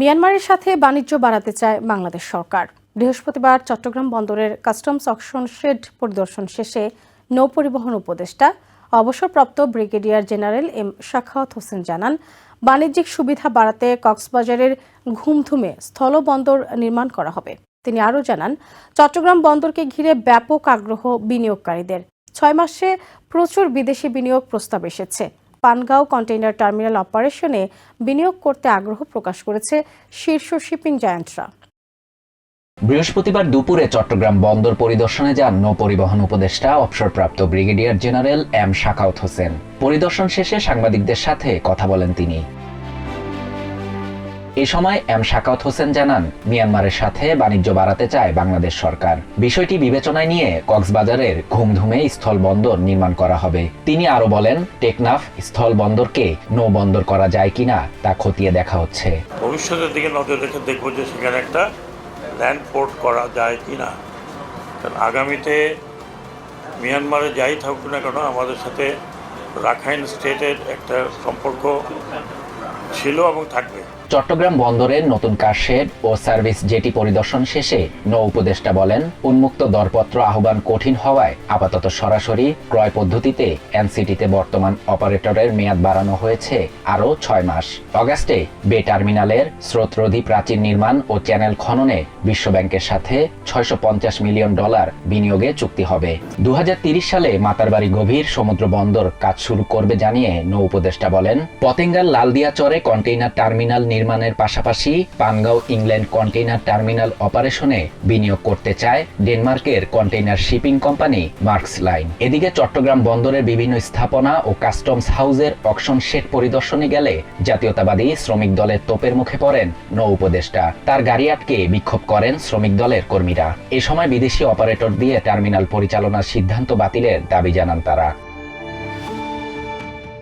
মিয়ানমারের সাথে বাণিজ্য বাড়াতে চায় বাংলাদেশ সরকার। বৃহস্পতিবার চট্টগ্রাম বন্দরের কাস্টমস অকশন শেড পরিদর্শন শেষে নৌ পরিবহন উপদেষ্টা, অবসরপ্রাপ্ত brigadier general M Shakhawat Hossain জানান, বাণিজ্যিক সুবিধা বাড়াতে কক্সবাজারের ঘুমধুমে স্থলবন্দর নির্মাণ করা হবে। তিনি আরও জানান, চট্টগ্রাম বন্দরকে ঘিরে ব্যাপক আগ্রহ বিনিয়োগকারীদের। ছয় মাসে প্রচুর বিদেশি বিনিয়োগ প্রস্তাব এসেছে। পানগাঁও কন্টেইনার টার্মিনাল অপারেশনে বিনিয়োগ করতে আগ্রহ প্রকাশ করেছে শীর্ষ শিপিং জায়ান্টরা। বৃহস্পতিবার দুপুরে চট্টগ্রাম বন্দর পরিদর্শনে যান নৌ পরিবহন উপদেষ্টা, অবসরপ্রাপ্ত brigadier general M Sakhawat Hossain. পরিদর্শন শেষে সাংবাদিকদের সাথে কথা বলেন তিনি। এ সময় এম শাকাউত হোসেন জানান, মিয়ানমারের সাথে বাণিজ্য বাড়াতে চায় বাংলাদেশ সরকার। বিষয়টি বিবেচনায় নিয়ে কক্সবাজারের ঘুমধুমে স্থল বন্দর নির্মাণ করা হবে। তিনি আরও বলেন, টেকনাফ স্থল বন্দরকে নৌ বন্দর করা যায় কিনা তা খতিয়ে দেখা হচ্ছে। ভবিষ্যতের দিকে নজর রেখে দেখব যে সেখানে একটা ল্যান্ড পোর্ট করা যায় কি না কারণ আগামীতে মিয়ানমারে যাই থাকুক না কেন, আমাদের সাথে রাখাইন স্টেটের একটা সম্পর্ক ছিল এবং থাকবে। চট্টগ্রাম বন্দরের নতুন কারশেড ও সার্ভিস জেটি পরিদর্শন শেষে নৌ উপদেষ্টা বলেন, উন্মুক্ত দরপত্র আহ্বান কঠিন হওয়ায় আপাতত সরাসরি ক্রয় পদ্ধতিতে এনসিটিতে বর্তমান অপারেটরের মেয়াদ বাড়ানো হয়েছে আরও ছয় মাস। অগাস্টে বে টার্মিনালের স্রোতরোধী প্রাচীর নির্মাণ ও চ্যানেল খননে বিশ্বব্যাংকের সাথে ছয়শো পঞ্চাশ মিলিয়ন ডলার বিনিয়োগে চুক্তি হবে। দু সালে মাতারবাড়ি গভীর সমুদ্র বন্দর কাজ শুরু করবে জানিয়ে নৌ উপদেষ্টা বলেন, পতেঙ্গার লালদিয়া চরে কন্টেইনার টার্মিনাল নির্মাণের পাশাপাশি পানগাঁও ইংল্যান্ড কন্টেইনার টার্মিনাল অপারেশনে বিনিয়োগ করতে চায় ডেনমার্কের container shipping company Maersk line. এদিকে চট্টগ্রাম বন্দরের বিভিন্ন স্থাপনা ও কাস্টমস হাউসের অকশন শেড পরিদর্শনে গেলে জাতীয়তাবাদী শ্রমিক দলের তোপের মুখে পড়েন নৌ উপদেষ্টা। তার গাড়ি আটকে বিক্ষোভ করেন শ্রমিক দলের কর্মীরা। এ সময় বিদেশি অপারেটর দিয়ে টার্মিনাল পরিচালনার সিদ্ধান্ত বাতিলের দাবি জানান তারা।